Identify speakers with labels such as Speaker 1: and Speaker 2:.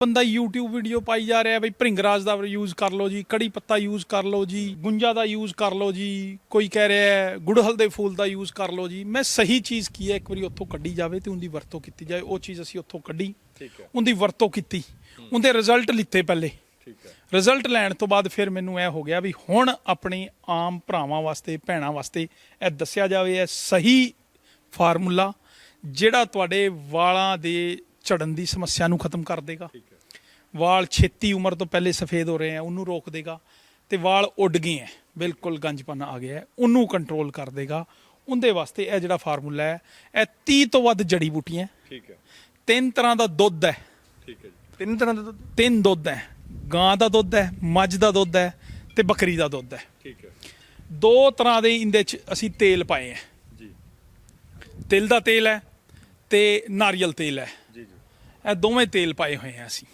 Speaker 1: ਬੰਦਾ YouTube video ਪਾਈ ਜਾ ਰਿਹਾ ਬਈ ਭ੍ਰਿੰਗਰਾਜ ਦਾ ਯੂਜ਼ ਕਰ ਲਓ ਜੀ ਕੜੀ ਪੱਤਾ ਯੂਜ਼ ਕਰ ਲਓ ਜੀ ਗੁੰਜਾ ਦਾ ਯੂਜ਼ ਕਰ ਲਓ ਜੀ ਕੋਈ ਕਹਿ ਰਿਹਾ ਗੁੜਹਲ ਦੇ ਫੁੱਲ ਦਾ ਯੂਜ਼ ਕਰ ਲਓ ਜੀ। ਮੈਂ ਸਹੀ ਚੀਜ਼ ਕੀ ਹੈ ਇੱਕ ਵਾਰੀ ਉੱਥੋਂ ਕੱਢੀ ਜਾਵੇ ਤੇ ਉਹਦੀ ਵਰਤੋਂ ਕੀਤੀ ਜਾਏ। ਉਹ ਚੀਜ਼ ਅਸੀਂ ਉੱਥੋਂ ਕੱਢੀ
Speaker 2: ਠੀਕ ਹੈ।
Speaker 1: ਉਹਦੀ ਵਰਤੋਂ ਕੀਤੀ। ਉਹਦੇ ਰਿਜ਼ਲਟ ਲਿੱਤੇ ਪਹਿਲੇ।
Speaker 2: ਠੀਕ ਹੈ।
Speaker 1: ਰਿਜ਼ਲਟ ਲੈਣ ਤੋਂ ਬਾਅਦ ਫਿਰ ਮੈਨੂੰ ਇਹ ਹੋ ਗਿਆ ਵੀ ਹੁਣ ਆਪਣੇ ਆਮ ਭਰਾਵਾਂ ਵਾਸਤੇ ਭੈਣਾਂ ਵਾਸਤੇ ਇਹ ਦੱਸਿਆ ਜਾਵੇ ਇਹ ਸਹੀ ਫਾਰਮੂਲਾ ਜਿਹੜਾ ਤੁਹਾਡੇ ਵਾਲਾਂ ਦੇ ਝੜਨ ਦੀ ਸਮੱਸਿਆ ਨੂੰ ਖਤਮ ਕਰ ਦੇਗਾ।
Speaker 2: ਠੀਕ ਹੈ।
Speaker 1: ਵਾਲ ਛੇਤੀ ਉਮਰ ਤੋਂ ਪਹਿਲੇ ਸਫੇਦ ਹੋ ਰਹੇ ਆ ਉਹਨੂੰ ਰੋਕ ਦੇਗਾ ਤੇ ਵਾਲ ਉੱਡ ਗਏ ਹੈ ਬਿਲਕੁਲ ਗੰਜਪਨ ਆ ਗਿਆ ਉਹਨੂੰ ਕੰਟਰੋਲ ਕਰ ਦੇਗਾ। ਉਹਦੇ ਵਾਸਤੇ ਇਹ ਜਿਹੜਾ ਫਾਰਮੂਲਾ ਹੈ ਇਹ 30 ਤੋਂ ਵੱਧ ਜੜੀ ਬੂਟੀਆਂ
Speaker 2: ਠੀਕ ਹੈ।
Speaker 1: ਤਿੰਨ ਤਰ੍ਹਾਂ ਦਾ ਦੁੱਧ ਹੈ
Speaker 2: ਠੀਕ ਹੈ ਜੀ। ਤਿੰਨ ਤਰ੍ਹਾਂ ਦੇ ਦੁੱਧ?
Speaker 1: ਤਿੰਨ ਦੁੱਧ ਹੈ ਗਾਂ ਦਾ ਦੁੱਧ ਹੈ ਮੱਝ ਦਾ ਦੁੱਧ ਹੈ ਤੇ ਬੱਕਰੀ ਦਾ ਦੁੱਧ ਹੈ
Speaker 2: ਠੀਕ ਹੈ।
Speaker 1: ਦੋ ਤਰ੍ਹਾਂ ਦੇ ਇਹਦੇ ਚ ਅਸੀਂ ਤੇਲ ਪਾਏ ਹੈ
Speaker 2: ਜੀ।
Speaker 1: ਤਿਲ ਦਾ ਤੇਲ ਹੈ ਤੇ ਨਾਰੀਅਲ ਤੇਲ ਹੈ
Speaker 2: ਜੀ ਜੀ।
Speaker 1: ਇਹ ਦੋਵੇਂ ਤੇਲ ਪਾਏ ਹੋਏ ਆ ਅਸੀਂ।